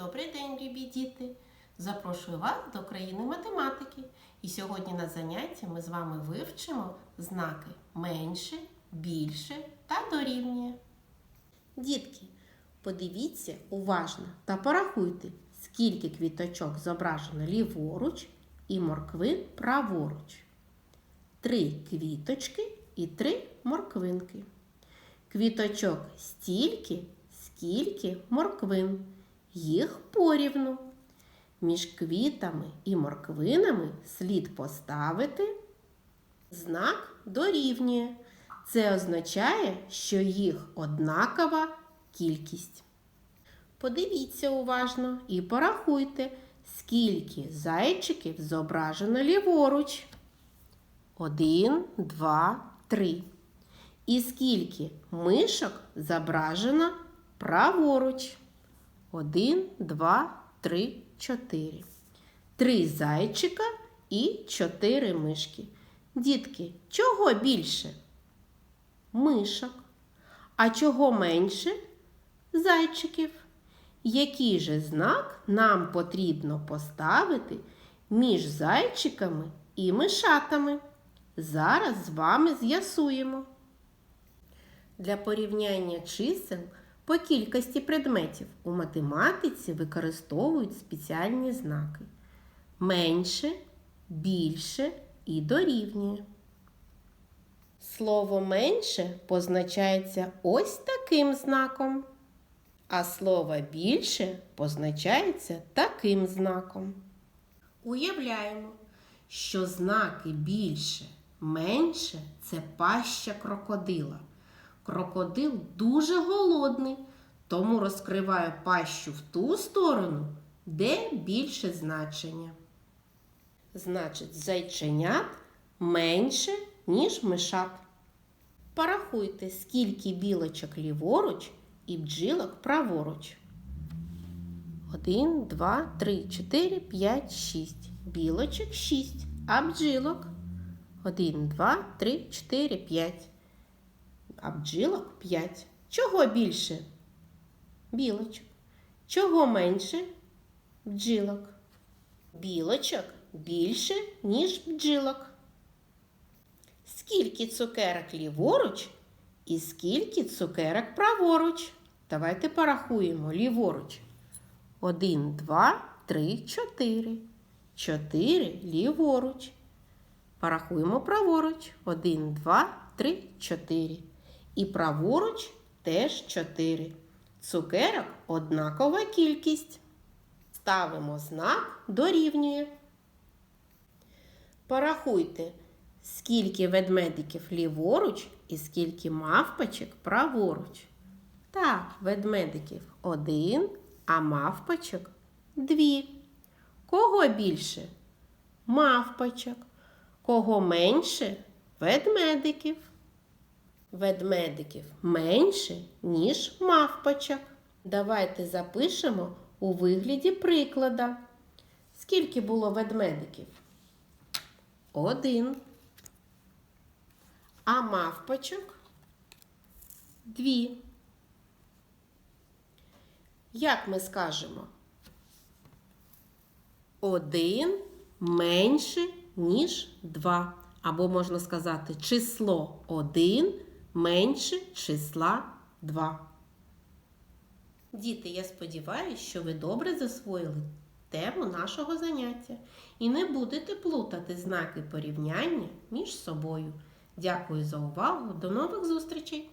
Добрий день, любі діти! Запрошую вас до країни математики. І сьогодні на занятті ми з вами вивчимо знаки менше, більше та дорівнює. Дітки, подивіться уважно та порахуйте, скільки квіточок зображено ліворуч і морквин праворуч. Три квіточки і три морквинки. Квіточок стільки, скільки морквин. Їх порівну. Між квітами і морквинами слід поставити знак дорівнює. Це означає, що їх однакова кількість. Подивіться уважно і порахуйте, скільки зайчиків зображено ліворуч. Один, два, три. І скільки мишок зображено праворуч. Один, два, три, чотири. Три зайчика і чотири мишки. Дітки, чого більше? Мишок. А чого менше? Зайчиків. Який же знак нам потрібно поставити між зайчиками і мишатами? Зараз з вами з'ясуємо. Для порівняння чисел по кількості предметів у математиці використовують спеціальні знаки менше, більше і дорівнює. Слово менше позначається ось таким знаком, а слово більше позначається таким знаком. Уявляємо, що знаки більше, менше це паща крокодила. Крокодил дуже голодний, тому розкриває пащу в ту сторону, де більше значення. Значить, зайченят менше, ніж мишат. Порахуйте, скільки білочок ліворуч і бджілок праворуч. Один, два, три, чотири, п'ять, шість. Білочок шість, а бджілок. Один, два, три, чотири, п'ять а бджілок 5. Чого більше? Білочок. Чого менше? Бджілок. Білочок більше, ніж бджілок. Скільки цукерок ліворуч і скільки цукерок праворуч? Давайте порахуємо ліворуч. Один, два, три, чотири. Чотири ліворуч. Порахуємо праворуч. Один, два, три, чотири. І праворуч теж 4. Цукерок однакова кількість. Ставимо знак дорівнює. Порахуйте, скільки ведмедиків ліворуч і скільки мавпочок праворуч. Так, ведмедиків один, а мавпочок дві. Кого більше? Мавпочок. Кого менше ведмедиків ведмедиків менше, ніж мавпочок. Давайте запишемо у вигляді приклада. Скільки було ведмедиків? Один. А мавпочок дві. Як ми скажемо? Один менше, ніж два. Або можна сказати число один менше числа 2. Діти, я сподіваюся, що ви добре засвоїли тему нашого заняття і не будете плутати знаки порівняння між собою. Дякую за увагу. До нових зустрічей!